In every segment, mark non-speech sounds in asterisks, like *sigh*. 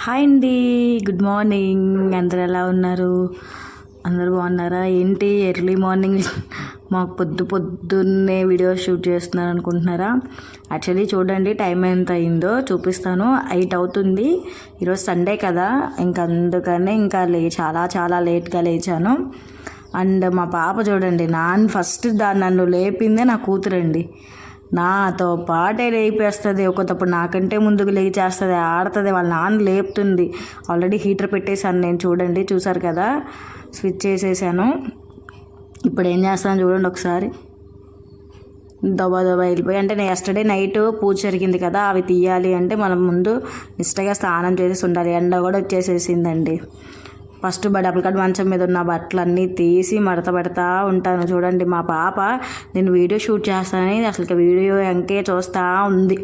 Hi అండి good morning. అందరు ఎలా ఉన్నారు? అందరు బాగున్నారా? ఏంటి ఎర్లీ మార్నింగ్? మాకు పొద్దు పొద్దున్నే వీడియో షూట్ చేస్తున్నారు అనుకుంటున్నారా? యాక్చువల్లీ చూడండి టైం ఎంత అయిందో చూపిస్తాను. ఎయిట్ అవుతుంది. ఈరోజు సండే కదా ఇంకా అందుకనే ఇంకా లే చాలా చాలా లేట్గా లేచాను. అండ్ మా పాప చూడండి నాన్న ఫస్ట్ దాన్ని నన్ను లేపిందే నా కూతురండి. నాతో పాటే లేపేస్తుంది. ఒకటప్పుడు నాకంటే ముందుకు లేచేస్తుంది. ఆడుతుంది. వాళ్ళ నాన్న లేపుతుంది. ఆల్రెడీ హీటర్ పెట్టేశాను నేను. చూడండి. చూసారు కదా? స్విచ్ చేసేసాను. ఇప్పుడు ఏం చేస్తాను చూడండి ఒకసారి. దబా దబా వెళ్ళిపోయి అంటే నేను ఎస్టర్డే నైట్ పూజ జరిగింది కదా అవి తీయాలి అంటే మనం ముందు నిష్టగా స్నానం చేసేసి ఉండాలి. ఎండ కూడా వచ్చేసేసిందండి. ఫస్ట్ డబుల్ కట్ మంచం మీద ఉన్న బట్టలన్నీ తీసి మడత పెడతా ఉంటాను. చూడండి మా పాప నేను వీడియో షూట్ చేస్తానని అసలు వీడియో ఎంకే చూస్తూ ఉంది.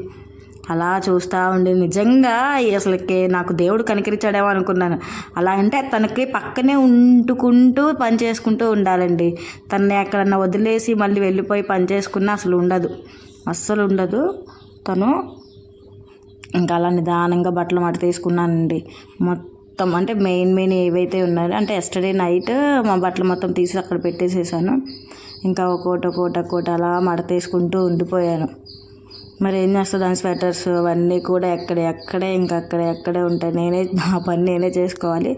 అలా చూస్తూ ఉండి నిజంగా అసలుకి నాకు దేవుడు కనికరించాడేమో అనుకున్నాను. అలా అంటే తనకి పక్కనే ఉంటుకుంటూ పని చేసుకుంటూ ఉండాలండి. తనని ఎక్కడన్నా వదిలేసి మళ్ళీ వెళ్ళిపోయి పని చేసుకున్నా అసలు ఉండదు. అస్సలు ఉండదు. తను ఇంకా అలా నిదానంగా బట్టలు మడత తీసుకున్నానండి మొత్తం మొత్తం అంటే మెయిన్ మెయిన్ ఏవైతే ఉన్నాయో అంటే ఎస్టర్డే నైట్ మా బట్టలు మొత్తం తీసి అక్కడ పెట్టేసేసాను. ఇంకా ఒక్కోటి ఒక్కోటి ఒక్కోటి అలా మడతేసుకుంటూ ఉండిపోయాను. మరి ఏం చేస్తా దాని స్వెటర్స్ అవన్నీ కూడా ఎక్కడే ఎక్కడే ఇంకా అక్కడే ఎక్కడే ఉంటాయి నేనే నా పని నేనే చేసుకోవాలి.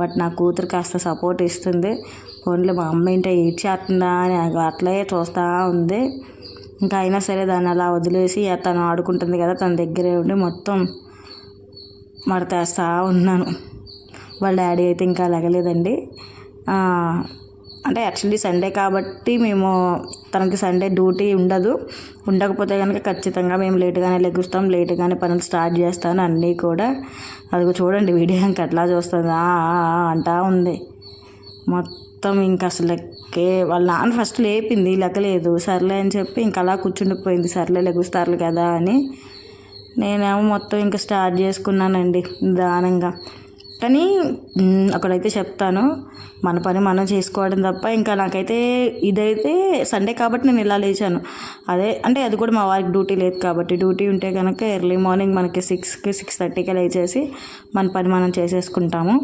బట్ నా కూతురు కాస్త సపోర్ట్ ఇస్తుంది. ఓన్లీ మా అమ్మ ఏంటో ఏడ్చేస్తుందా అని అట్లే చూస్తూ ఉంది. ఇంకా అయినా సరే దాన్ని అలా వదిలేసి తను ఆడుకుంటుంది కదా తన దగ్గరే ఉండి మొత్తం మడతేస్తూ ఉన్నాను. వాళ్ళ డాడీ అయితే ఇంకా లెగలేదండి అంటే యాక్చువల్లీ సండే కాబట్టి మేము తనకి సండే డ్యూటీ ఉండదు. ఉండకపోతే కనుక ఖచ్చితంగా మేము లేటుగానే లెగుస్తాం లేటుగానే పనులు స్టార్ట్ చేస్తాను అన్నీ కూడా. అది చూడండి వీడియో ఇంకా అట్లా చూస్తుంది. అంటా ఉంది. మొత్తం ఇంకా అసలుకే వాళ్ళ నాన్న ఫస్ట్ లేపింది లెక్కలేదు సర్లే అని చెప్పి ఇంకా అలా కూర్చుండిపోయింది. సర్లే లెగుస్తారు కదా అని. నేనేమో మొత్తం ఇంకా స్టార్ట్ చేసుకున్నానండి నిదానంగా. కానీ అక్కడైతే చెప్తాను. మన పని మనం చేసుకోవడం తప్ప ఇంకా నాకైతే ఇదైతే సండే కాబట్టి నేను ఇలా లేచాను. అదే అంటే అది కూడా మా వారికి డ్యూటీ లేదు కాబట్టి డ్యూటీ ఉంటే కనుక ఎర్లీ మార్నింగ్ మనకి సిక్స్కి సిక్స్ థర్టీకి లేచేసి మన పని మనం చేసేసుకుంటాము.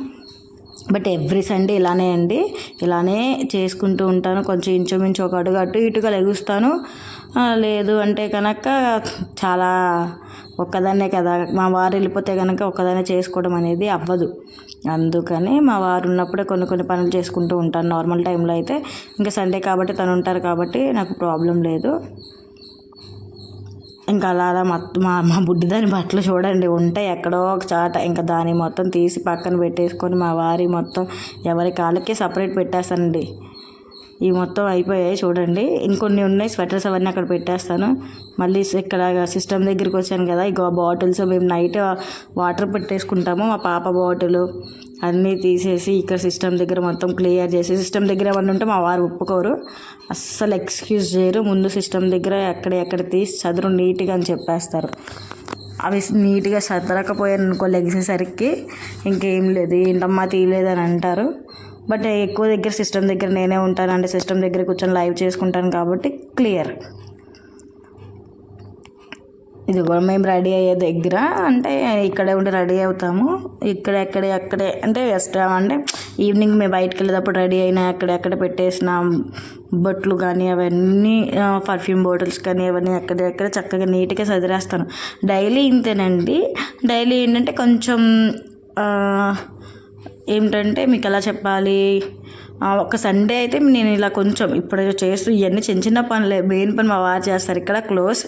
బట్ ఎవ్రీ సండే ఇలానే అండి. ఇలానే చేసుకుంటూ ఉంటాను. కొంచెం ఇంచుమించు ఒక అడుగు అటు ఇటుగా లెగుస్తాను. లేదు అంటే కనుక చాలా ఒక్కదాన్నే కదా. మా వారు వెళ్ళిపోతే కనుక ఒక్కదాన్నే చేసుకోవడం అనేది అవ్వదు. అందుకని మా వారు ఉన్నప్పుడే కొన్ని కొన్ని పనులు చేసుకుంటూ ఉంటాను. నార్మల్ టైంలో అయితే. ఇంకా సండే కాబట్టి తను ఉంటారు కాబట్టి నాకు ప్రాబ్లం లేదు. ఇంకా అలా అలా మా మా బుడ్డిదాని బట్టలు చూడండి ఉంటాయి ఎక్కడో ఒక చాట. ఇంకా దాన్ని మొత్తం తీసి పక్కన పెట్టేసుకొని మా వారి మొత్తం ఎవరి కాళ్ళకి సపరేట్ పెట్టేస్తానండి. ఇవి మొత్తం అయిపోయాయి చూడండి. ఇంకొన్ని ఉన్నాయి స్వెటర్స్ అవన్నీ అక్కడ పెట్టేస్తాను. మళ్ళీ ఇక్కడ సిస్టమ్ దగ్గరికి వచ్చాను కదా ఇక బాటిల్స్ మేము నైట్ వాటర్ పెట్టేసుకుంటాము మా పాప బాటిల్ అన్నీ తీసేసి ఇక్కడ సిస్టమ్ దగ్గర మొత్తం క్లియర్ చేసి సిస్టమ్ దగ్గర ఏమన్నా ఉంటే మా వారు ఒప్పుకోరు. అస్సలు ఎక్స్క్యూజ్ చేయరు ముందు సిస్టమ్ దగ్గర ఎక్కడ ఎక్కడ తీసి చదురు నీట్గా అని చెప్పేస్తారు. అవి నీట్గా చదరకపోయాను అనుకోలేసేసరికి ఇంకేం లేదు ఏంటమ్మా తీయలేదని అంటారు. బట్ ఎక్కువ దగ్గర సిస్టమ్ దగ్గర నేనే ఉంటాను. అంటే సిస్టమ్ దగ్గర కూర్చొని లైవ్ చేసుకుంటాను కాబట్టి క్లియర్. ఇది కూడా మేము రెడీ అయ్యే దగ్గర అంటే ఇక్కడే ఉండి రెడీ అవుతాము. ఇక్కడ ఎక్కడే అక్కడే అంటే ఎక్స్ట్రా అంటే ఈవినింగ్ మేము బయటకు వెళ్ళేటప్పుడు రెడీ అయినా ఎక్కడెక్కడ పెట్టేసిన బొట్లు కానీ అవన్నీ పర్ఫ్యూమ్ బాటిల్స్ కానీ అవన్నీ ఎక్కడెక్కడ చక్కగా నీట్గా చదివేస్తాను డైలీ ఇంతేనండి. డైలీ ఏంటంటే కొంచెం ఏమిటంటే మీకు ఎలా చెప్పాలి ఒక సండే అయితే నేను ఇలా కొంచెం ఇప్పుడు చేస్తూ ఇవన్నీ చిన్న చిన్న పనులే. మెయిన్ పని మా వారు చేస్తారు. ఇక్కడ క్లోజ్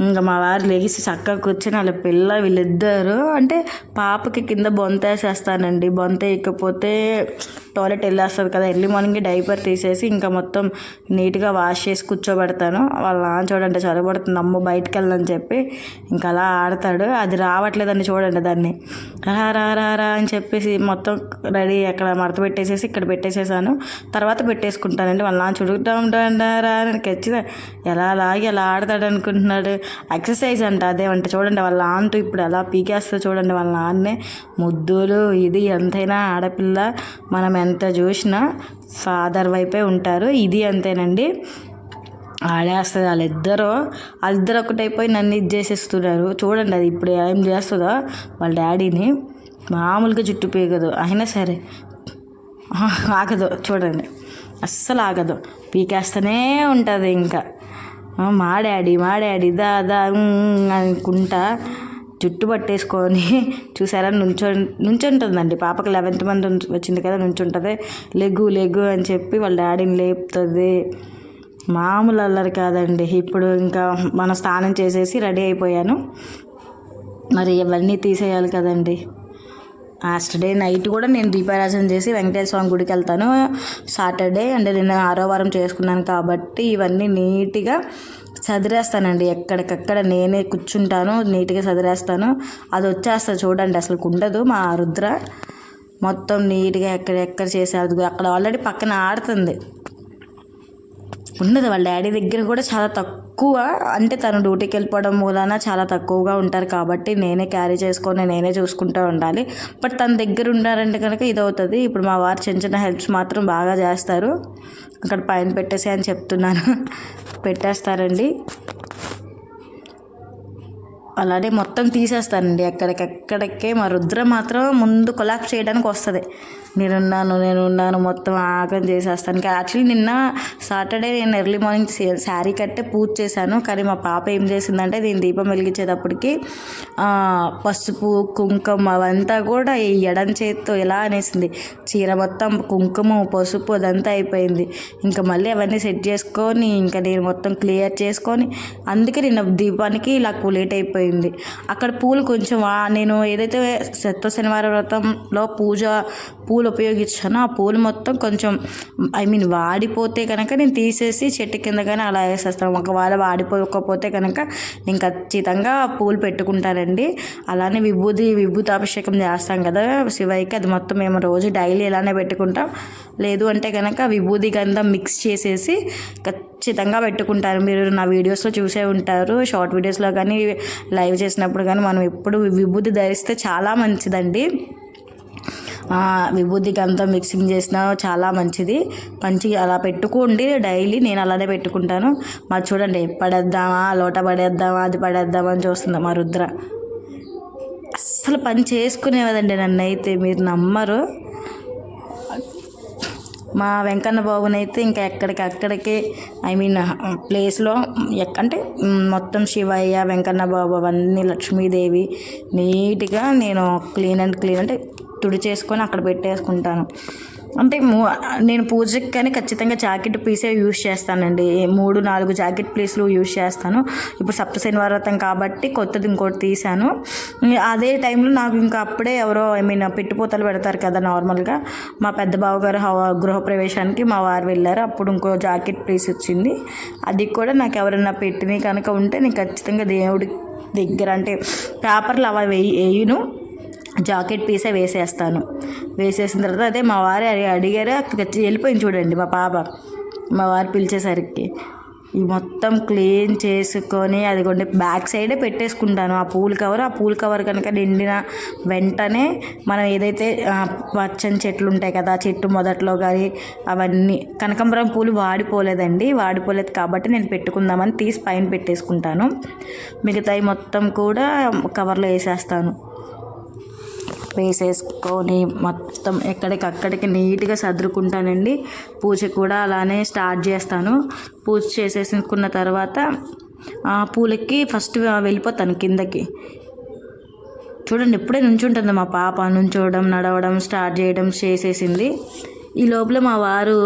ఇంకా మా వారు లేచి చక్కగా కూర్చొని వాళ్ళ పిల్ల వీళ్ళిద్దరు అంటే పాపకి కింద బొంత వేసేస్తానండి. బొంత వేయకపోతే టాయిలెట్ వెళ్ళేస్తుంది కదా. ఎర్లీ మార్నింగ్ డైపర్ తీసేసి ఇంకా మొత్తం నీట్గా వాష్ చేసి కూర్చోబెడతాను. వాళ్ళ నాన్న చూడండి చదవబడుతుంది. అమ్మ బయటకు వెళ్ళని చెప్పి ఇంకా అలా ఆడతాడు. అది రావట్లేదని చూడండి దాన్ని. రా రా రా రా అని చెప్పేసి మొత్తం రెడీ అక్కడ మడత పెట్టేసేసి ఇక్కడ పెట్టేసేసాను. తర్వాత పెట్టేసుకుంటానండి. వాళ్ళ నాన్న చుడుగుతా ఉంటాడా అని ఖచ్చితంగా ఎలా లాగి ఎలా ఆడతాడు అనుకుంటున్నాడు. ఎక్సర్సైజ్ అంట అదేమంటే చూడండి వాళ్ళ నాన్నతో ఇప్పుడు ఎలా పీకేస్తుందో చూడండి వాళ్ళ నాన్నే. ముద్దులు ఇది ఎంతైనా ఆడపిల్ల మనం ఎంత చూసినా ఫాదర్ వైపే ఉంటారు. ఇది అంతేనండి. ఆడేస్తుంది వాళ్ళిద్దరూ. వాళ్ళిద్దరు ఒకటైపోయి నన్ను ఇది చేసేస్తున్నారు. చూడండి అది ఇప్పుడు ఏం చేస్తుందో వాళ్ళ డాడీని. మామూలుగా జుట్టు పీకదు. అయినా సరే ఆగదు. చూడండి అస్సలు ఆగదు. పీకేస్తూనే ఉంటుంది ఇంకా. మా డాడీ మా డాడీ దా దా అనుకుంటా జుట్టు పట్టేసుకొని *laughs* చూసారా? నుంచో నుంచుంటుందండి. పాపకి లెవెన్త్ మంత్ వచ్చింది కదా నుంచుంటుంది. లెగ్గు లెగ్గు అని చెప్పి వాళ్ళ డాడీని లేపుతుంది. మామూలు అల్లరి కాదండి. ఇప్పుడు ఇంకా మనం స్నానం చేసేసి రెడీ అయిపోయాను. మరి ఇవన్నీ తీసేయాలి కదండి. డే నైట్ కూడా నేను దీపారాజన చేసి వెంకటేశ్వర స్వామి గుడికి వెళ్తాను. సాటర్డే అంటే నేను ఆరో వారం చేసుకున్నాను కాబట్టి ఇవన్నీ నీట్గా చదిరేస్తానండి ఎక్కడికక్కడ నేనే కూర్చుంటాను నీట్గా చదిరేస్తాను అది వచ్చేస్తుంది చూడండి అసలు ఉండదు మా రుద్ర. మొత్తం నీట్గా ఎక్కడెక్కడ చేసేది అక్కడ ఆల్రెడీ పక్కన ఆడుతుంది. ఉండదు వాళ్ళ డాడీ దగ్గర కూడా చాలా తక్కువ అంటే తను డ్యూటీకి వెళ్ళిపోవడం మూలాన చాలా తక్కువగా ఉంటారు కాబట్టి నేనే క్యారీ చేసుకొని నేనే చూసుకుంటూ ఉండాలి. బట్ తన దగ్గర ఉన్నారంటే కనుక ఇది అవుతుంది ఇప్పుడు మా వారు చిన్న చిన్న హెల్ప్స్ మాత్రం బాగా చేస్తారు. అక్కడ పైన పెట్టేసి అని చెప్తున్నాను. *laughs* పెట్టేస్తారండి. అలానే మొత్తం తీసేస్తానండి. ఎక్కడికెక్కడికే మా రుద్ర మాత్రం ముందు కొలాప్స్ చేయడానికి వస్తుంది. నేనున్నాను నేనున్నాను మొత్తం ఆగం చేసేస్తాను. ఇంకా యాక్చువల్లీ నిన్న సాటర్డే నేను ఎర్లీ మార్నింగ్ శారీ కట్టే పూజ చేశాను. కానీ మా పాప ఏం చేసిందంటే దీని దీపం వెలిగించేటప్పటికి పసుపు కుంకుమ అవంతా కూడా ఈ ఎడం చేతితో ఎలా అనేసింది. చీర మొత్తం కుంకుమ పసుపు అదంతా అయిపోయింది. ఇంకా మళ్ళీ అవన్నీ సెట్ చేసుకొని ఇంకా నేను మొత్తం క్లియర్ చేసుకొని అందుకే నిన్న దీపానికి ఇలా లేట్ అయిపోయింది. అక్కడ పూలు కొంచెం నేను ఏదైతే సత్వ శనివారం వ్రతంలో పూజ పూలు ఉపయోగించానో ఆ పూలు మొత్తం కొంచెం ఐ మీన్ వాడిపోతే కనుక నేను తీసేసి చెట్టు కింద కానీ అలా వేసేస్తాను. ఒకవేళ వాడిపోకపోతే కనుక నేను ఖచ్చితంగా పూలు పెట్టుకుంటానండి. అలానే విభూది విభూతాభిషేకం చేస్తాం కదా శివయ్యకి. అది మొత్తం మేము రోజు డైలీ ఇలానే పెట్టుకుంటాం. లేదు అంటే కనుక విభూది గంధం మిక్స్ చేసేసి ఖచ్చితంగా పెట్టుకుంటారు. మీరు నా వీడియోస్లో చూసే ఉంటారు. షార్ట్ వీడియోస్లో కానీ లైవ్ చేసినప్పుడు కానీ మనం ఎప్పుడు విభూతి ధరిస్తే చాలా మంచిదండి. విభూతి అంతా గంధం మిక్సింగ్ చేసినా చాలా మంచిది. మంచిగా అలా పెట్టుకోండి డైలీ. నేను అలానే పెట్టుకుంటాను. మరి చూడండి పడేద్దామా లోట పడేద్దామా అది పడేద్దామా అని చూస్తుంది మా రుద్ర. అస్సలు పని చేసుకునేవదండి నన్ను అయితే మీరు నమ్మరు. మా వెంకన్న బాబునైతే ఇంకా ఎక్కడికి అక్కడికే ఐ మీన్ ప్లేస్లో ఎక్క అంటే మొత్తం శివయ్య వెంకన్న బాబు అవన్నీ లక్ష్మీదేవి నీట్గా నేను క్లీన్ అండ్ క్లీన్ అంటే తుడి చేసుకొని అక్కడ పెట్టేసుకుంటాను. అంటే మూ- నేను పూజకి కానీ ఖచ్చితంగా జాకెట్ పీసే యూస్ చేస్తానండి. మూడు నాలుగు జాకెట్ పీస్లు యూస్ చేస్తాను. ఇప్పుడు సప్త శనివారతం కాబట్టి కొత్తది ఇంకోటి తీసాను అదే టైంలో నాకు ఇంకా అప్పుడే ఎవరో ఐ మీన్ పెట్టిపోతలు పెడతారు కదా నార్మల్గా మా పెద్ద బావగారు గృహప్రవేశానికి మా వారు వెళ్ళారు. అప్పుడు ఇంకో జాకెట్ పీస్ వచ్చింది. అది కూడా నాకు ఎవరైనా పెట్టినవి కనుక ఉంటే నేను ఖచ్చితంగా దేవుడి దగ్గర అంటే పేపర్లు అవి వేయి వేయను. జాకెట్ పీసే వేసేస్తాను. వేసేసిన తర్వాత అదే మా వారు అడిగారు వెళ్ళిపోయింది చూడండి మా పాప. మా వారు పిలిచేసరికి ఈ మొత్తం క్లీన్ చేసుకొని అది కొన్ని బ్యాక్ సైడే పెట్టేసుకుంటాను. ఆ పూల కవర్ ఆ పూల కవర్ కనుక నిండిన వెంటనే మనం ఏదైతే పచ్చని చెట్లు ఉంటాయి కదా చెట్టు మొదట్లో కానీ అవన్నీ కనకాంబరం పూలు వాడిపోలేదండి. వాడిపోలేదు కాబట్టి నేను పెట్టుకుందామని తీసి పైన పెట్టేసుకుంటాను. మిగతాయి మొత్తం కూడా కవర్లో వేసేస్తాను. వేసేసుకొని మొత్తం ఎక్కడికక్కడికి నీట్గా సర్దుకుంటానండి. పూజ కూడా అలానే స్టార్ట్ చేస్తాను. పూజ చేసేసుకున్న తర్వాత ఆ పూలకి ఫస్ట్ వెళ్ళిపోతాను కిందకి. చూడండి ఇప్పుడే నుంచుంటుంది మా పాప. నుంచోవడం నడవడం స్టార్ట్ చేయడం చేసేసింది. ఈ లోపల మా వారు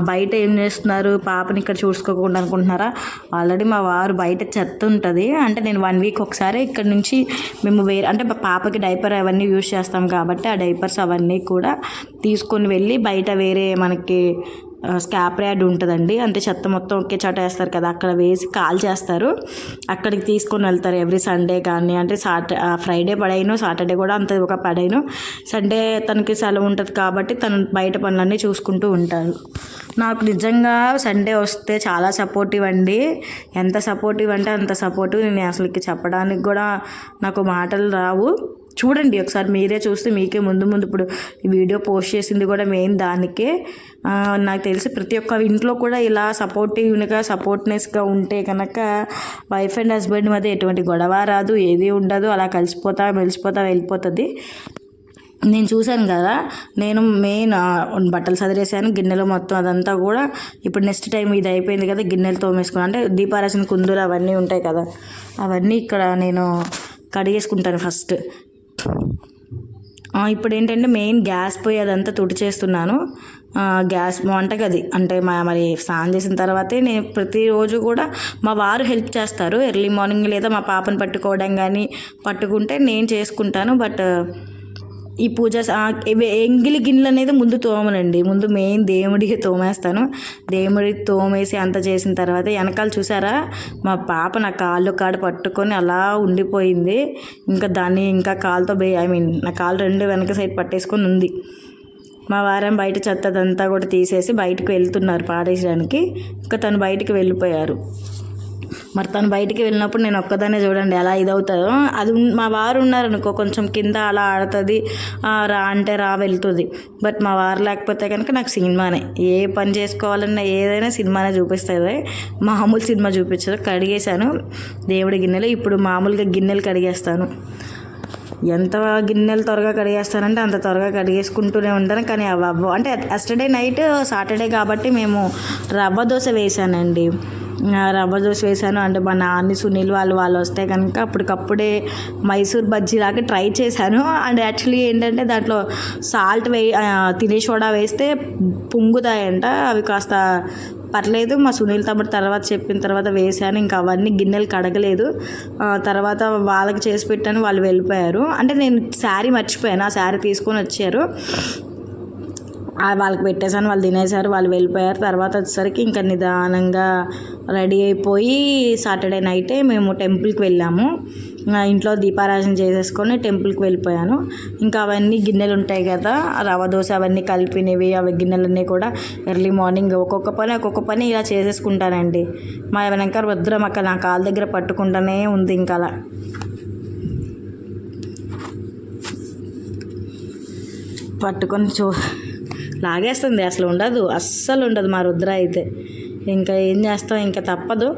బయట ఏం చేస్తున్నారు? పాపని ఇక్కడ చూసుకోకుండా అనుకుంటున్నారా? ఆల్రెడీ మా వారు బయట చెత్త ఉంటుంది. అంటే నేను వన్ వీక్ ఒకసారి ఇక్కడ నుంచి మేము వేరే అంటే మా పాపకి డైపర్ అవన్నీ యూజ్ చేస్తాం కాబట్టి ఆ డైపర్స్ అవన్నీ కూడా తీసుకొని వెళ్ళి బయట వేరే మనకి స్కాప్ యార్డ్ ఉంటుందండి. అంటే చెత్త మొత్తం ఒకే చోట వేస్తారు కదా అక్కడ వేసి కాల్ చేస్తారు. అక్కడికి తీసుకొని వెళ్తారు ఎవ్రీ సండే కానీ అంటే సాటర్ ఫ్రైడే పడైను సాటర్డే కూడా అంత ఒక పడైను. సండే తనకి సెలవు ఉంటుంది కాబట్టి తను బయట పనులన్నీ చూసుకుంటూ ఉంటారు. నాకు నిజంగా సండే వస్తే చాలా సపోర్టివ్ అండి. ఎంత సపోర్టివ్ అంటే అంత సపోర్టివ్ నేను అసలుకి చెప్పడానికి కూడా నాకు మాటలు రావు. చూడండి ఒకసారి మీరే చూస్తే మీకే ముందు ముందు ఇప్పుడు వీడియో పోస్ట్ చేసింది కూడా మెయిన్ దానికే. నాకు తెలిసి ప్రతి ఒక్క ఇంట్లో కూడా ఇలా సపోర్టివ్గా సపోర్ట్నెస్గా ఉంటే కనుక వైఫ్ అండ్ హస్బెండ్ మధ్య ఎటువంటి గొడవ రాదు ఏది ఉండదు అలా కలిసిపోతా మెలిసిపోతా వెళ్ళిపోతుంది. నేను చూశాను కదా నేను మెయిన్ బట్టలు సదిరేసాను గిన్నెలు మొత్తం అదంతా కూడా ఇప్పుడు నెక్స్ట్ టైం ఇది అయిపోయింది కదా గిన్నెలు తోమేసుకున్నాను అంటే దీపారాసిన కుందులు అవన్నీ ఉంటాయి కదా అవన్నీ ఇక్కడ నేను కడిగేసుకుంటాను ఫస్ట్ ఇప్పుడు ఏంటంటే మెయిన్ గ్యాస్ పొయ్యి అదంతా తుడిచేస్తున్నాను. గ్యాస్ వంటగది అంటే మా మరి స్నానం చేసిన తర్వాతే నేను ప్రతిరోజు కూడా మా వారు హెల్ప్ చేస్తారు. ఎర్లీ మార్నింగ్ లేదా మా పాపను పట్టుకోవడం కానీ పట్టుకుంటే నేను చేసుకుంటాను. బట్ ఈ పూజ ఎంగిలి గిన్నెలు అనేది ముందు తోమనండి. ముందు మెయిన్ దేవుడికి తోమేస్తాను. దేవుడికి తోమేసి అంత చేసిన తర్వాత వెనకాల చూసారా? మా పాప నా కాళ్ళు కాడ పట్టుకొని అలా ఉండిపోయింది. ఇంకా దాన్ని ఇంకా కాలుతో బే ఐ మీన్ నా కాలు రెండు వెనక సైడ్ పట్టేసుకొని ఉంది. మా వారం బయట చెత్తదంతా కూడా తీసేసి బయటకు వెళ్తున్నారు పాడేయడానికి ఇంకా తను బయటకు వెళ్ళిపోయారు. మరి తను బయటికి వెళ్ళినప్పుడు నేను ఒక్కదాన్నే చూడండి ఎలా ఇదవుతుందో అది మా వారు ఉన్నారనుకో కొంచెం కింద అలా ఆడుతుంది రా అంటే రా వెళ్తుంది. బట్ మా వారు లేకపోతే కనుక నాకు సినిమానే. ఏ పని చేసుకోవాలన్నా ఏదైనా సినిమానే చూపిస్తుంది. మామూలు సినిమా చూపించదు. కడిగేశాను. దేవుడి గిన్నెలు ఇప్పుడు మామూలుగా గిన్నెలు కడిగేస్తాను. ఎంత గిన్నెలు త్వరగా కడిగేస్తానంటే అంత త్వరగా కడిగేసుకుంటూనే ఉంటాను. కానీ అవి అవ్వవు అంటే ఎస్టర్డే నైట్ సాటర్డే కాబట్టి మేము రవ్వ దోశ వేసానండి రవ్వ దోశ వేసాను అంటే మా నాన్న సునీల్ వాళ్ళు వాళ్ళు వస్తే కనుక అప్పటికప్పుడే మైసూర్ బజ్జీ లాగా ట్రై చేశాను. అండ్ యాక్చువల్లీ ఏంటంటే దాంట్లో సాల్ట్ వే తినే సోడా వేస్తే పొంగుతాయంట. అవి కాస్త పర్లేదు. మా సునీల్ తమ్ముడు తర్వాత చెప్పిన తర్వాత వేసాను ఇంకా అవన్నీ గిన్నెలు కడగలేదు. తర్వాత వాళ్ళకి చేసి పెట్టాను. వాళ్ళు వెళ్ళిపోయారు. అంటే నేను శారీ మర్చిపోయాను. ఆ శారీ తీసుకొని వచ్చారు. వాళ్ళకి పెట్టేశాను వాళ్ళు తినేసారు వాళ్ళు వెళ్ళిపోయారు. తర్వాత వచ్చేసరికి ఇంకా నిదానంగా రెడీ అయిపోయి సాటర్డే నైటే మేము టెంపుల్కి వెళ్ళాము. ఇంట్లో దీపారాధన చేసేసుకొని టెంపుల్కి వెళ్ళిపోయాను. ఇంకా అవన్నీ గిన్నెలు ఉంటాయి కదా రవ దోశ అవన్నీ కలిపినవి అవి గిన్నెలన్నీ కూడా ఎర్లీ మార్నింగ్ ఒక్కొక్క పని ఒక్కొక్క పని ఇలా చేసేసుకుంటానండి. మా వెనక రుద్రం అక్క నా కాళ్ళ దగ్గర పట్టుకుంటానే ఉంది ఇంకా అలా. పట్టుకొని చూ లాగేస్తుంది అసలు ఉండదు. అస్సలు ఉండదు మా రుద్ర అయితే. ఇంకా ఏం చేస్తాం? ఇంకా తప్పదు.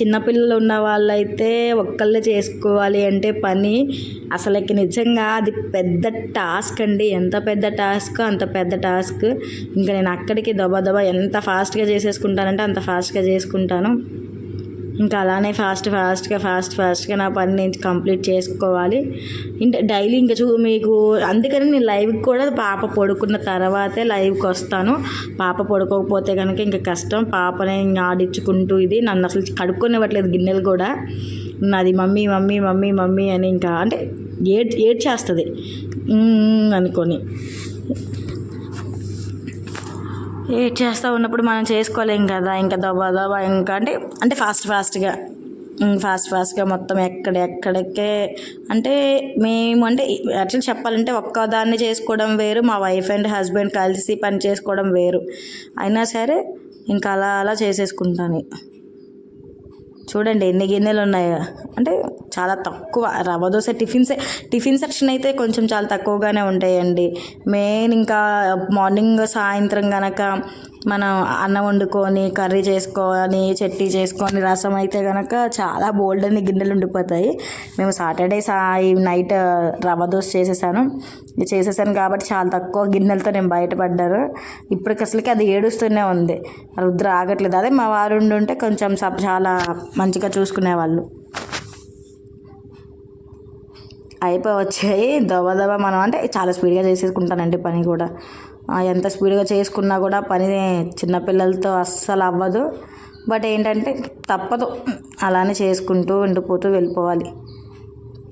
చిన్నపిల్లలు ఉన్న వాళ్ళైతే ఒక్కళ్ళే చేసుకోవాలి అంటే పని. అసలుకి నిజంగా అది పెద్ద టాస్క్ అండి. ఎంత పెద్ద టాస్క్ అంత పెద్ద టాస్క్. ఇంకా నేను అక్కడికి దబా దబా ఎంత ఫాస్ట్గా చేసేసుకుంటానంటే అంత ఫాస్ట్గా చేసుకుంటాను. ఇంకా అలానే ఫాస్ట్ ఫాస్ట్గా ఫాస్ట్ ఫాస్ట్గా నా పని నేను కంప్లీట్ చేసుకోవాలి. ఇంకా డైలీ ఇంకా చూ మీకు అందుకని నేను లైవ్కి కూడా పాప పడుకున్న తర్వాతే లైవ్కి వస్తాను. పాప పడుకోకపోతే కనుక ఇంకా కష్టం. పాపనే ఇంకా ఆడించుకుంటూ ఇది. నన్ను అసలు కడుక్కొనివ్వట్లేదు గిన్నెలు కూడా. నాది మమ్మీ మమ్మీ మమ్మీ మమ్మీ అని ఇంకా అంటే ఏడ్ ఏడ్ చేస్తుంది అనుకొని. ఏడ్ చేస్తూ ఉన్నప్పుడు మనం చేసుకోలేం కదా ఇంకా దబా దబా ఇంకా అంటే అంటే ఫాస్ట్ ఫాస్ట్గా ఫాస్ట్ ఫాస్ట్గా మొత్తం ఎక్కడ ఎక్కడికే. అంటే మేము అంటే యాక్చువల్లీ చెప్పాలంటే ఒక్కదాన్ని చేసుకోవడం వేరు మా వైఫ్ అండ్ హస్బెండ్ కలిసి పని చేసుకోవడం వేరు. అయినా సరే ఇంకా అలా అలా చేసేసుకుంటాను. చూడండి ఎన్ని గిన్నెలు ఉన్నాయో. అంటే చాలా తక్కువ. రవ్వ దోశ టిఫిన్ సె టిఫిన్ సెక్షన్ అయితే కొంచెం చాలా తక్కువగానే ఉంటాయండి. మెయిన్ ఇంకా మార్నింగ్ సాయంత్రం కనుక మనం అన్నం వండుకొని కర్రీ చేసుకొని చట్నీ చేసుకొని రసం అయితే కనుక చాలా బోల్డ్ అని గిన్నెలు ఉండిపోతాయి. మేము సాటర్డే సా నైట్ రవ్వ దోశ చేసేసాను. ఇది చేసేసాను కాబట్టి చాలా తక్కువ గిన్నెలతో నేను బయటపడ్డాను. ఇప్పటికి అసలుకి అది ఏడుస్తూనే ఉంది. రుద్ర ఆగట్లేదు. అదే మా వారు ఉండి ఉంటే కొంచెం సబ్ చాలా మంచిగా చూసుకునేవాళ్ళు. అయిపోయి వచ్చాయి దవ మనం అంటే చాలా స్పీడ్గా చేసేసుకుంటానండి పని కూడా. ఎంత స్పీడ్గా చేసుకున్నా కూడా పని చిన్నపిల్లలతో అస్సలు అవ్వదు. బట్ ఏంటంటే తప్పదు. అలానే చేసుకుంటూ ఉండిపోతూ వెళ్ళిపోవాలి.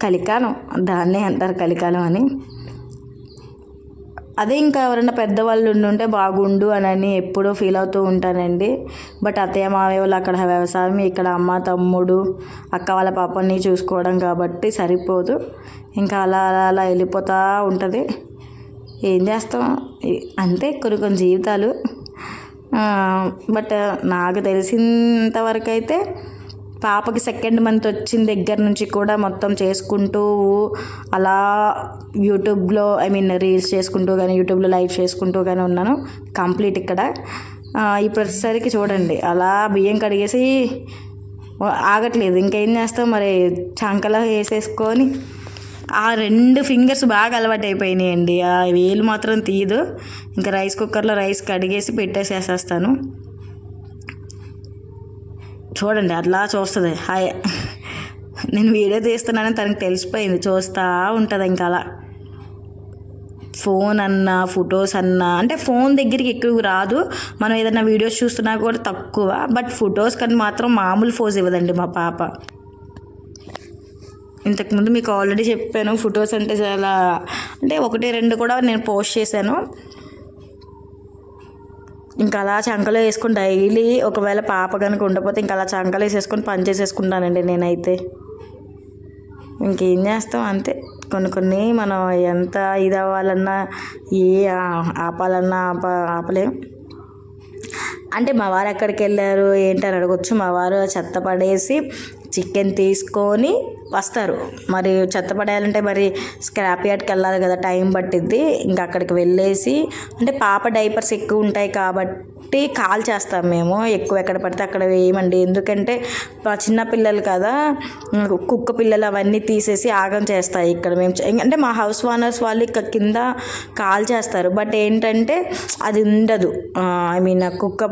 కలికాలం. దాన్నే అంటారు కలికాలం అని. అదే ఇంకా ఎవరైనా పెద్దవాళ్ళు ఉండుంటే బాగుండు అని ఎప్పుడూ ఫీల్ అవుతూ ఉంటానండి. బట్ అత్తయ్య మావయ్య వాళ్ళు అక్కడ వ్యవసాయం ఇక్కడ అమ్మ తమ్ముడు అక్క వాళ్ళ పాపని చూసుకోవడం కాబట్టి సరిపోదు. ఇంకా అలా అలా అలా వెళ్ళిపోతూ ఉంటుంది. ఏం చేస్తాం? అంతే కొన్ని కొన్ని జీవితాలు. బట్ నాకు తెలిసినంతవరకు అయితే పాపకి సెకండ్ మంత్ వచ్చిన దగ్గర నుంచి కూడా మొత్తం చేసుకుంటూ అలా యూట్యూబ్లో ఐ మీన్ రీల్స్ చేసుకుంటూ కానీ యూట్యూబ్లో లైవ్ చేసుకుంటూ కానీ ఉన్నాను. కంప్లీట్ ఇక్కడ. ఇప్పటిసరికి ఇప్పుడు చూడండి అలా బియ్యం కడిగేసి ఆగట్లేదు. ఇంకేం చేస్తాం? మరి చంకలో వేసేసుకొని ఆ రెండు ఫింగర్స్ బాగా అలవాటు అయిపోయినాయండి ఆ వేలు మాత్రం తీయదు. ఇంకా రైస్ కుక్కర్లో రైస్ కడిగేసి పెట్టేసేసేస్తాను. చూడండి అట్లా చూస్తుంది. హాయ్. నేను వీడియో తీస్తున్నానని తనకు తెలిసిపోయింది. చూస్తూ ఉంటుంది ఇంకా అలా. ఫోన్ అన్నా ఫొటోస్ అన్నా అంటే ఫోన్ దగ్గరికి ఎక్కువ రాదు. మనం ఏదైనా వీడియోస్ చూస్తున్నా కూడా తక్కువ. బట్ ఫొటోస్ కానీ మాత్రం మామూలు ఫోజ్ ఇవ్వదండి మా పాప. ఇంతకుముందు మీకు ఆల్రెడీ చెప్పాను ఫొటోస్ అంటే చాలా అంటే ఒకటి రెండు కూడా నేను పోస్ట్ చేశాను. ఇంకా అలా చంకలో వేసుకుని డైలీ ఒకవేళ పాప కనుక ఉండకపోతే ఇంకా అలా చంకలో వేసేసుకొని పని చేసేసుకుంటానండి నేనైతే. ఇంకేం చేస్తాం అంతే. కొన్ని కొన్ని మనం ఎంత ఇది అవ్వాలన్నా ఏ ఆపాలన్నా ఆప ఆపలేం. అంటే మా వారు ఎక్కడికి వెళ్ళారు ఏంటని అడగొచ్చు. మా వారు చెత్త పడేసి చికెన్ తీసుకొని వస్తారు. మరి చెత్త పడేయాలంటే మరి స్క్రాప్ యార్డ్కి వెళ్ళాలి కదా టైం పట్టిద్ది. ఇంకా అక్కడికి వెళ్ళేసి అంటే పాప డైపర్స్ ఎక్కువ ఉంటాయి కాబట్టి పెట్టి కాల్ చేస్తాం మేము. ఎక్కువ ఎక్కడ పడితే అక్కడ వేయమండి. ఎందుకంటే మా చిన్న పిల్లలు కదా కుక్క పిల్లలు అవన్నీ తీసేసి ఆగం చేస్తాయి ఇక్కడ మేము. చే- అంటే మా హౌస్ ఓనర్స్ వాళ్ళు ఇక్కడ కింద కాల్ చేస్తారు. బట్ ఏంటంటే అది ఉండదు. ఐ మీన్ కుక్క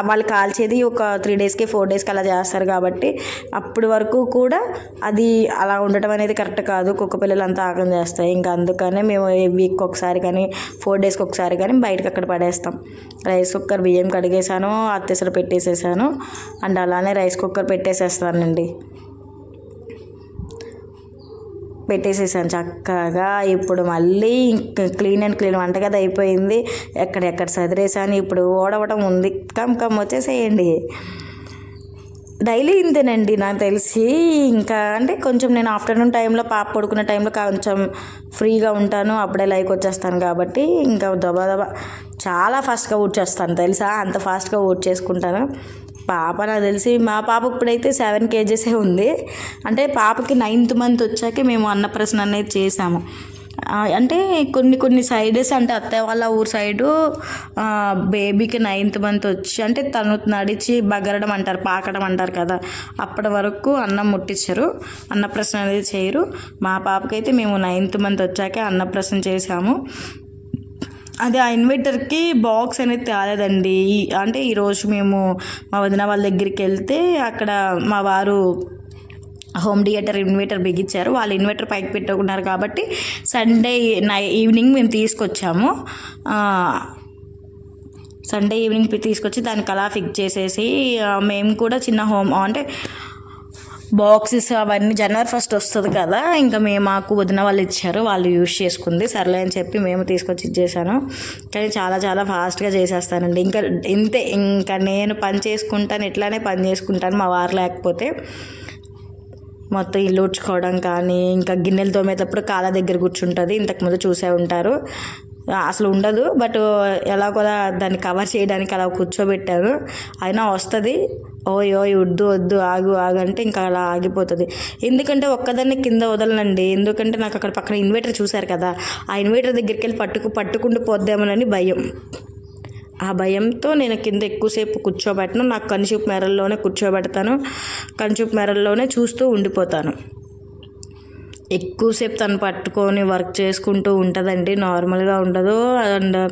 వాళ్ళు కాల్చేది ఒక త్రీ డేస్కి ఫోర్ డేస్కి అలా చేస్తారు కాబట్టి అప్పటి వరకు కూడా అది అలా ఉండటం అనేది కరెక్ట్ కాదు. కుక్క పిల్లలు అంతా ఆగం చేస్తాయి. ఇంకా అందుకనే మేము వీక్ ఒకసారి కానీ ఫోర్ డేస్కి ఒకసారి కానీ బయటకు అక్కడ పడేస్తాం. రైస్ కుక్కర్ బియ్యం కడిగేసాను అత్తెసరు పెట్టేసేసాను. అండ్ అలానే రైస్ కుక్కర్ పెట్టేసేస్తానండి. పెట్టేసేసాను చక్కగా. ఇప్పుడు మళ్ళీ క్లీన్ అండ్ క్లీన్ వంటగది అయిపోయింది. ఎక్కడెక్కడ సదిరేసాను ఇప్పుడు ఓడవటం ఉంది. కమ్ కమ్ వచ్చేసేయండి. డైలీ ఇంతేనండి నాకు తెలిసి. ఇంకా అంటే కొంచెం నేను ఆఫ్టర్నూన్ టైంలో పాప పడుకునే టైంలో కొంచెం ఫ్రీగా ఉంటాను. అప్పుడే లైక్ వచ్చేస్తాను కాబట్టి ఇంకా దబా దబా చాలా ఫాస్ట్గా ఊడ్చేస్తాను తెలుసా? అంత ఫాస్ట్గా ఊడ్ చేసుకుంటాను. పాప నాకు తెలిసి మా పాప ఇప్పుడైతే సెవెన్ కేజెసే ఉంది. అంటే పాపకి నైన్త్ మంత్ వచ్చాక మేము అన్నప్రసన అనేది చేసాము. అంటే కొన్ని కొన్ని సైడెస్ అంటే అత్తయ్య వాళ్ళ ఊరు సైడు బేబీకి నైన్త్ మంత్ వచ్చి అంటే తను నడిచి బగరడం అంటారు పాకడం అంటారు కదా అప్పటి వరకు అన్నం ముట్టించరు అన్నప్రసన అనేది చేయరు. మా పాపకైతే మేము నైన్త్ మంత్ వచ్చాకే అన్నప్రసన చేసాము అదే ఆ ఇన్వర్టర్కి బాక్స్ అనేది తేలేదండి. అంటే ఈరోజు మేము మా వదిన వాళ్ళ దగ్గరికి వెళ్తే అక్కడ మా వారు హోమ్ థియేటర్ ఇన్వర్టర్ బిగించారు. వాళ్ళు ఇన్వర్టర్ పైకి పెట్టుకున్నారు కాబట్టి సండే నై ఈవినింగ్ మేము తీసుకొచ్చాము. సండే ఈవినింగ్ తీసుకొచ్చి దానికి అలా ఫిక్స్ చేసేసి మేము కూడా చిన్న హోమ్ అంటే బాక్సెస్ అవన్నీ జనవరి ఫస్ట్ వస్తుంది కదా ఇంకా మేము మాకు వదిన వాళ్ళు ఇచ్చారు. వాళ్ళు యూజ్ చేసుకుంది. సర్లే అని చెప్పి మేము తీసుకొచ్చి ఇచ్చేసాను. కానీ చాలా చాలా ఫాస్ట్గా చేసేస్తానండి. ఇంకా ఇంతే ఇంకా నేను పని చేసుకుంటాను ఇట్లానే పని చేసుకుంటాను మా వారు లేకపోతే. మొత్తం ఇల్లు ఉడ్చుకోవడం కానీ ఇంకా గిన్నెలు తోమేటప్పుడు కాళ్ళ దగ్గర కూర్చుంటుంది. ఇంతకుముందు చూసే ఉంటారు. అసలు ఉండదు. బట్ ఎలాగోలా దాన్ని కవర్ చేయడానికి అలా కూర్చోబెట్టారు అయినా వస్తుంది. ఓయ్ ఓయ్ వద్దు వద్దు ఆగు ఆగు అంటే ఇంకా అలా ఆగిపోతుంది. ఎందుకంటే ఒక్కదాన్ని కింద వదలనండి. ఎందుకంటే నాకు అక్కడ పక్కన ఇన్వర్టర్ చూశారు కదా. ఆ ఇన్వర్టర్ దగ్గరికి వెళ్ళి పట్టుకు పట్టుకుంటూ పోద్దామనని భయం. ఆ భయంతో నేను కింద ఎక్కువసేపు కూర్చోబెట్టను. నాకు కనిచూపు మేరల్లోనే కూర్చోబెడతాను. కనిచూపు మేరల్లోనే చూస్తూ ఉండిపోతాను. ఎక్కువసేపు తను పట్టుకొని వర్క్ చేసుకుంటూ ఉంటుందండి. నార్మల్గా ఉండదు. అండ్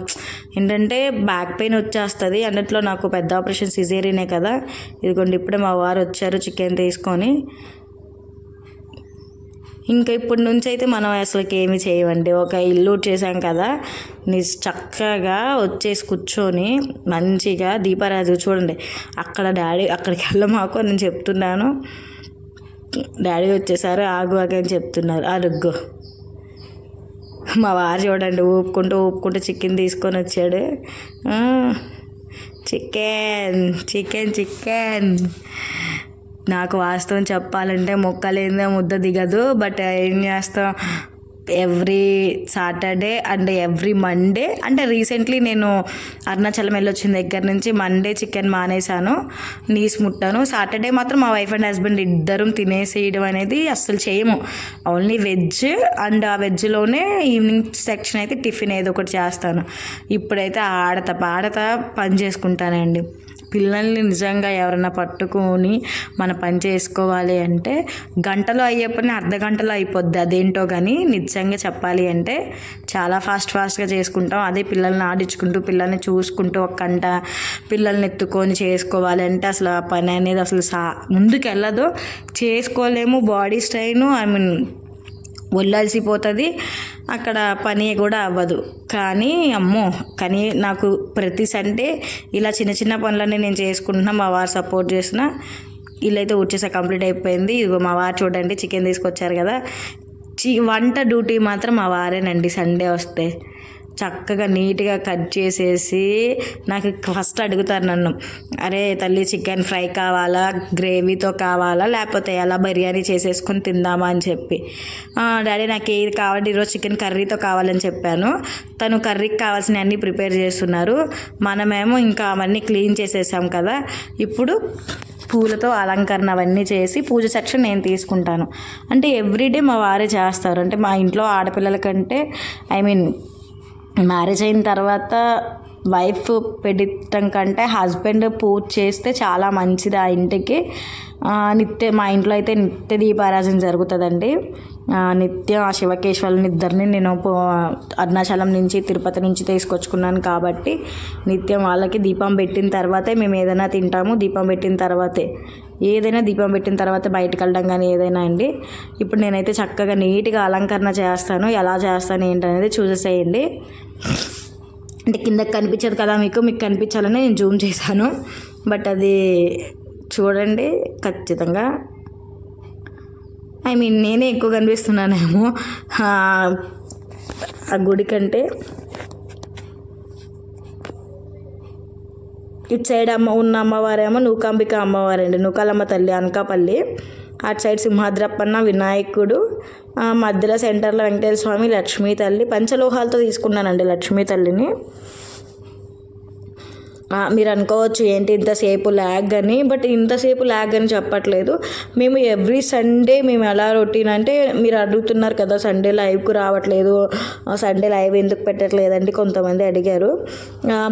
ఏంటంటే బ్యాక్ పెయిన్ వచ్చేస్తుంది. అన్నిట్లో నాకు పెద్ద ఆపరేషన్ సిజేరియనే కదా. ఇదిగోండి ఇప్పుడే మా వారు వచ్చారు చికెన్ తీసుకొని. ఇంకా ఇప్పటి నుంచి అయితే మనం అసలుకి ఏమి చేయమండి. ఒక ఇల్లు చేసాం కదా నీ చక్కగా వచ్చేసి కూర్చొని మంచిగా దీపారాజు చూడండి. అక్కడ డాడీ అక్కడికి వెళ్ళమాకు నేను చెప్తున్నాను. డాడీ వచ్చేసారు ఆగు ఆగు అని చెప్తున్నారు. అరుగ్గు మా వారు చూడండి ఊపుకుంటూ ఊపుకుంటూ చికెన్ తీసుకొని వచ్చాడు. Chicken chicken chicken. నాకు వాస్తవం చెప్పాలంటే మొక్కలేందో ముద్ద దిగదు బట్ ఏం చేస్తాం? Every Saturday and every Monday అంటే రీసెంట్లీ నేను అరుణాచలం వెళ్ళొచ్చిన దగ్గర నుంచి మండే చికెన్ మానేశాను నీస్ ముట్టాను. సాటర్డే మాత్రం మా వైఫ్ అండ్ హస్బెండ్ ఇద్దరం తినేసేయడం అనేది అస్సలు చేయము. ఓన్లీ వెజ్ అండ్ ఆ వెజ్లోనే ఈవినింగ్ సెక్షన్ అయితే టిఫిన్ ఏదో ఒకటి చేస్తాను. ఇప్పుడైతే ఆడతా పాడతా పని చేసుకుంటానండి. పిల్లల్ని నిజంగా ఎవరైనా పట్టుకొని మన పని చేసుకోవాలి అంటే గంటలో అయ్యే పని అర్ధ గంటలో అయిపోద్ది. అదేంటో కానీ నిజంగా చెప్పాలి అంటే చాలా ఫాస్ట్ ఫాస్ట్గా చేసుకుంటాం. అదే పిల్లల్ని ఆడించుకుంటూ పిల్లల్ని చూసుకుంటూ ఒక గంట పిల్లల్ని ఎత్తుకొని చేసుకోవాలి అంటే అసలు ఆ పని అనేది అసలు సా ముందుకెళ్ళదు చేసుకోలేము బాడీ స్ట్రైన్ ఐ మీన్ ఒళ్ళాల్సిపోతుంది అక్కడ పని కూడా అవ్వదు. కానీ అమ్మో కానీ నాకు ప్రతి సండే ఇలా చిన్న చిన్న పనులన్నీ నేను చేసుకుంటున్నా మా వారు సపోర్ట్ చేసిన ఇల్లైతే వచ్చేసా కంప్లీట్ అయిపోయింది. ఇదిగో మా వారు చూడండి చికెన్ తీసుకొచ్చారు కదా. చి వంట డ్యూటీ మాత్రం మా వారేనండి సండే వస్తే. చక్కగా నీట్గా కట్ చేసేసి నాకు ఫస్ట్ అడుగుతారు నన్ను అరే తల్లి చికెన్ ఫ్రై కావాలా? గ్రేవీతో కావాలా? లేకపోతే ఎలా బిర్యానీ చేసేసుకొని తిందామా? అని చెప్పి. డాడీ నాకు ఏది కావాలి ఈరోజు చికెన్ కర్రీతో కావాలని చెప్పాను. తను కర్రీకి కావాల్సిన అన్నీ ప్రిపేర్ చేస్తున్నారు. మనమేమో ఇంకా అవన్నీ క్లీన్ చేసేసాం కదా. ఇప్పుడు పూలతో అలంకరణ అవన్నీ చేసి పూజ సెక్షన్ నేను తీసుకుంటాను. అంటే ఎవ్రీడే మా వారే చేస్తారు. అంటే మా ఇంట్లో ఆడపిల్లల కంటే ఐ మీన్ మ్యారేజ్ అయిన తర్వాత వైఫ్ పెట్టడం కంటే హస్బెండ్ పూజ చేస్తే చాలా మంచిది ఆ ఇంటికి. నిత్య మా ఇంట్లో అయితే నిత్య దీపారాజన జరుగుతుందండి. నిత్యం ఆ శివకేశ్వరుని ఇద్దరిని నేను పో- అరుణాచలం నుంచి తిరుపతి నుంచి తీసుకొచ్చుకున్నాను కాబట్టి నిత్యం వాళ్ళకి దీపం పెట్టిన తర్వాతే మేము ఏదైనా తింటాము. దీపం పెట్టిన తర్వాతే ఏదైనా దీపం పెట్టిన తర్వాత బయటకు వెళ్ళడం కానీ ఏదైనా అండి. ఇప్పుడు నేనైతే చక్కగా నీట్గా అలంకరణ చేస్తాను. ఎలా చేస్తాను ఏంటనేది చూసేసేయండి. అంటే కిందకి కనిపించదు కదా మీకు మీకు కనిపించాలని నేను జూమ్ చేశాను. బట్ అది చూడండి ఖచ్చితంగా. ఐ మీన్ నేనే ఎక్కువ కనిపిస్తున్నానేమో. ఆ గుడి కంటే. ఇటు సైడ్ అమ్మ ఉన్న అమ్మవారేమో నూకాంబిక అమ్మవారండి. నూకాలమ్మ తల్లి అనకాపల్లి. అటు సైడ్ సింహాద్రప్పన్న వినాయకుడు. మధ్యలో సెంటర్లో వెంకటేశ్వర స్వామి లక్ష్మీ తల్లి పంచలోహాలతో తీసుకున్నానండి లక్ష్మీ తల్లిని. మీరు అనుకోవచ్చు ఏంటి ఇంతసేపు ల్యాగ్ అని బట్ ఇంతసేపు ల్యాగ్ అని చెప్పట్లేదు. మేము ఎవ్రీ సండే మేము ఎలా రొటీన్ అంటే మీరు అడుగుతున్నారు కదా సండే లైవ్కు రావట్లేదు సండే లైవ్ ఎందుకు పెట్టట్లేదండి కొంతమంది అడిగారు.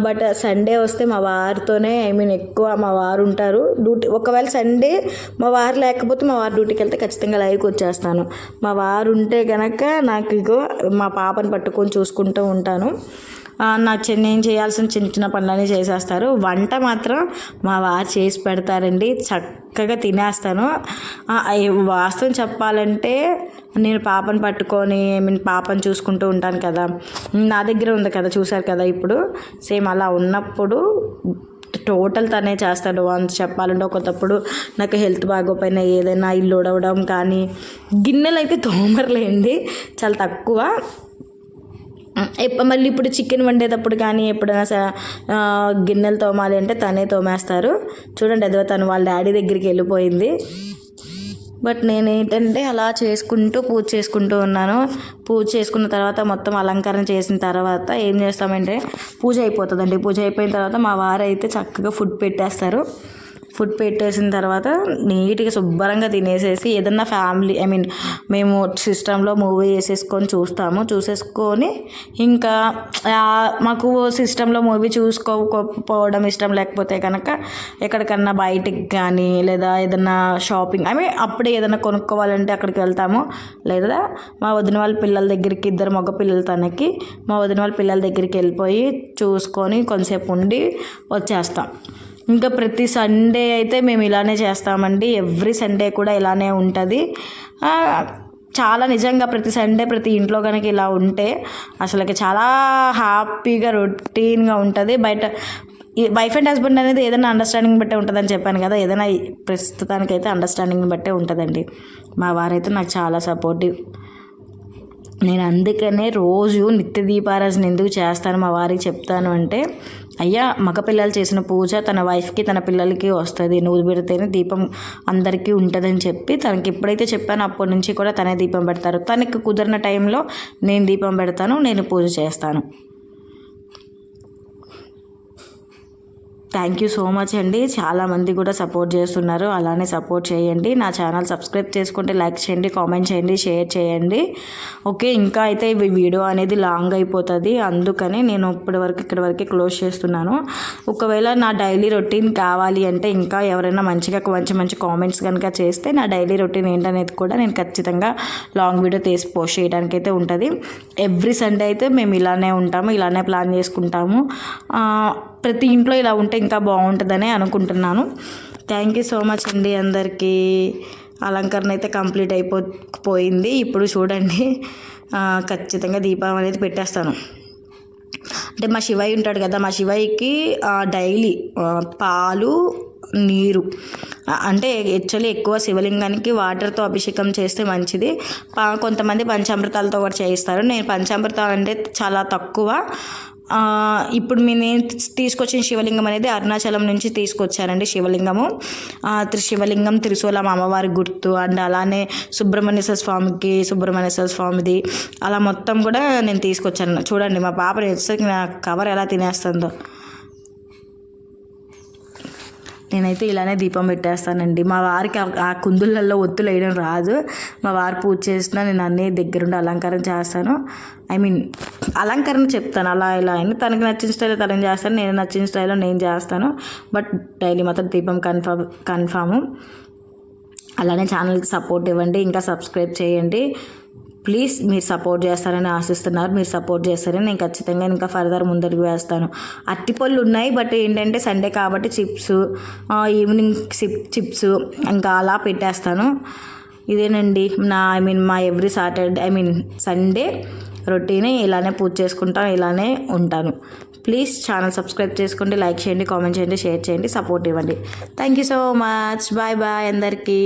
బట్ సండే వస్తే మా వారితోనే ఐ మీన్ ఎక్కువ మా వారు ఉంటారు. డ్యూటీ ఒకవేళ సండే మా వారు లేకపోతే మా వారు డ్యూటీకి వెళ్తే ఖచ్చితంగా లైవ్కి వచ్చేస్తాను. మా వారు ఉంటే కనుక నాకు ఇగో మా పాపని పట్టుకొని చూసుకుంటూ ఉంటాను. నా చిన్న నేను చేయాల్సిన చిన్న చిన్న పనులన్నీ చేసేస్తారు. వంట మాత్రం మా వారు చేసి పెడతారండి. చక్కగా తినేస్తాను. వాస్తవం చెప్పాలంటే నేను పాపను పట్టుకొని మీన్ పాపను చూసుకుంటూ ఉంటాను కదా. నా దగ్గర ఉంది కదా చూశారు కదా ఇప్పుడు. సేమ్ అలా ఉన్నప్పుడు టోటల్ తనే చేస్తాడు. అంత చెప్పాలంటే ఒకప్పుడు నాకు హెల్త్ బాగోపోయినా ఏదైనా ఇల్లు ఉడవడం కానీ గిన్నెలు అయితే తోమరలేండి. చాలా తక్కువ. మళ్ళీ ఇప్పుడు చికెన్ వండేటప్పుడు కానీ ఎప్పుడైనా స- గిన్నెలు తోమాలి అంటే తనే తోమేస్తారు. చూడండి అదో తను వాళ్ళ డాడీ దగ్గరికి వెళ్ళిపోయింది. బట్ నేను ఏంటంటే అలా చేసుకుంటూ పూజ చేసుకుంటూ ఉన్నాను. పూజ చేసుకున్న తర్వాత మొత్తం అలంకరణ చేసిన తర్వాత ఏం చేస్తామంటే పూజ అయిపోతుందండి. పూజ అయిపోయిన తర్వాత మా వారు అయితే చక్కగా ఫుడ్ పెట్టేస్తారు. ఫుడ్ పెట్టేసిన తర్వాత నీట్గా శుభ్రంగా తినేసేసి ఏదన్నా ఫ్యామిలీ ఐ మీన్ మేము సిస్టంలో మూవీ వేసేసుకొని చూస్తాము. చూసేసుకొని ఇంకా మాకు సిస్టంలో మూవీ చూసుకోకపోవడం ఇష్టం లేకపోతే కనుక ఎక్కడికన్నా బయటికి కానీ లేదా ఏదన్నా షాపింగ్ ఐ మీన్ అప్పుడే ఏదైనా కొనుక్కోవాలంటే అక్కడికి వెళ్తాము. లేదా మా వదిన వాళ్ళ పిల్లల దగ్గరికి ఇద్దరు మగ పిల్లల తనకి మా వదిన వాళ్ళ పిల్లల దగ్గరికి వెళ్ళిపోయి చూసుకొని కొంతసేపు ఉండి వచ్చేస్తాం. ఇంకా ప్రతి సండే అయితే మేము ఇలానే చేస్తామండి. ఎవ్రీ సండే కూడా ఇలానే ఉంటుంది. చాలా నిజంగా ప్రతి సండే ప్రతి ఇంట్లో కనుక ఇలా ఉంటే అసలుకి చాలా హ్యాపీగా రొటీన్గా ఉంటుంది. బయట వైఫ్ అండ్ హస్బెండ్ అనేది ఏదైనా అండర్స్టాండింగ్ బట్టే ఉంటుందని చెప్పాను కదా. ఏదైనా ప్రస్తుతానికైతే అండర్స్టాండింగ్ బట్టే ఉంటుందండి. మా వారైతే నాకు చాలా సపోర్టివ్ నేను అందుకనే రోజు నిత్య దీపారాజన ఎందుకు చేస్తాను మా వారికి చెప్తాను అంటే అయ్యా మగ పిల్లలు చేసిన పూజ తన వైఫ్కి తన పిల్లలకి వస్తుంది. నువ్వు పెడితేనే దీపం అందరికీ ఉంటుందని చెప్పి తనకి ఎప్పుడైతే చెప్పానో అప్పటి నుంచి కూడా తనే దీపం పెడతారు. తనకి కుదిరిన టైంలో నేను దీపం పెడతాను నేను పూజ చేస్తాను. థ్యాంక్ యూ సో మచ్ అండి. చాలామంది కూడా సపోర్ట్ చేస్తున్నారు. అలానే సపోర్ట్ చేయండి. నా ఛానల్ సబ్స్క్రైబ్ చేసుకుంటే లైక్ చేయండి కామెంట్ చేయండి షేర్ చేయండి. ఓకే ఇంకా అయితే ఈ వీడియో అనేది లాంగ్ అయిపోతుంది. అందుకని నేను ఇప్పటి వరకు ఇక్కడ వరకే క్లోజ్ చేస్తున్నాను. ఒకవేళ నా డైలీ రొటీన్ కావాలి అంటే ఇంకా ఎవరైనా మంచిగా మంచి మంచి కామెంట్స్ కనుక చేస్తే నా డైలీ రొటీన్ ఏంటనేది కూడా నేను ఖచ్చితంగా లాంగ్ వీడియో తీసి పోస్ట్ చేయడానికి అయితే ఉంటుంది. ఎవ్రీ సండే అయితే మేము ఇలానే ఉంటాము ఇలానే ప్లాన్ చేసుకుంటాము. ప్రతి ఇంట్లో ఇలా ఉంటే ఇంకా బాగుంటుందని అనుకుంటున్నాను. థ్యాంక్ యూ సో మచ్ అండి అందరికీ. అలంకరణ అయితే కంప్లీట్ అయిపోయింది. ఇప్పుడు చూడండి. ఖచ్చితంగా దీపం అనేది పెట్టేస్తాను. అంటే మా శివయ్య ఉంటాడు కదా మా శివయ్యకి డైలీ పాలు నీరు. అంటే యాక్చువల్లీ ఎక్కువ శివలింగానికి వాటర్తో అభిషేకం చేస్తే మంచిది. కొంతమంది పంచామృతాలతో కూడా చేయిస్తారు. నేను పంచామృతాలు అంటే చాలా తక్కువ. ఇప్పుడు మేము నేను తీసుకొచ్చిన శివలింగం అనేది అరుణాచలం నుంచి తీసుకొచ్చానండి శివలింగము. శివలింగం త్రిశూలం అమ్మవారి గుర్తు అండ్ అలానే సుబ్రహ్మణ్యేశ్వర స్వామికి సుబ్రహ్మణ్యేశ్వర స్వామిది. అలా మొత్తం కూడా నేను తీసుకొచ్చాను. చూడండి మా పాప నేను నా కవర్ ఎలా తినేస్తుందో. నేనైతే ఇలానే దీపం పెట్టేస్తానండి. మా వారికి ఆ- కుందులలో ఒత్తులు వేయడం రాదు. మా వారు పూజ చేసినా నేను అన్నీ దగ్గరుండి అలంకారం చేస్తాను. ఐ మీన్ అలంకరణ చెప్తాను. అలా ఇలా అని తనకి నచ్చిన స్టైల్లో తను చేస్తాను. నేను నచ్చిన స్టైల్లో నేను చేస్తాను. బట్ డైలీ మాత్రం దీపం కన్ఫర్మ్ కన్ఫాము అలానే ఛానల్కి సపోర్ట్ ఇవ్వండి. ఇంకా సబ్స్క్రైబ్ చేయండి. ప్లీజ్ మీరు సపోర్ట్ చేస్తారని ఆశిస్తున్నారు. మీరు సపోర్ట్ చేస్తారని నేను ఖచ్చితంగా ఇంకా ఫర్దర్ ముందరికి వేస్తాను. అరటిపళ్ళు ఉన్నాయి బట్ ఏంటంటే సండే కాబట్టి చిప్స్ ఈవినింగ్ చిప్ చిప్స్ ఇంకా అలా పెట్టేస్తాను. ఇదేనండి నా ఐ మీన్ మా every Saturday I mean Sunday రొటీని ఇలానే పూజ చేసుకుంటాను ఇలానే ఉంటాను. ప్లీజ్ ఛానల్ సబ్స్క్రైబ్ చేసుకోండి లైక్ చేయండి కామెంట్ చేయండి షేర్ చేయండి సపోర్ట్ ఇవ్వండి. Thank you so much bye bye అందరికీ.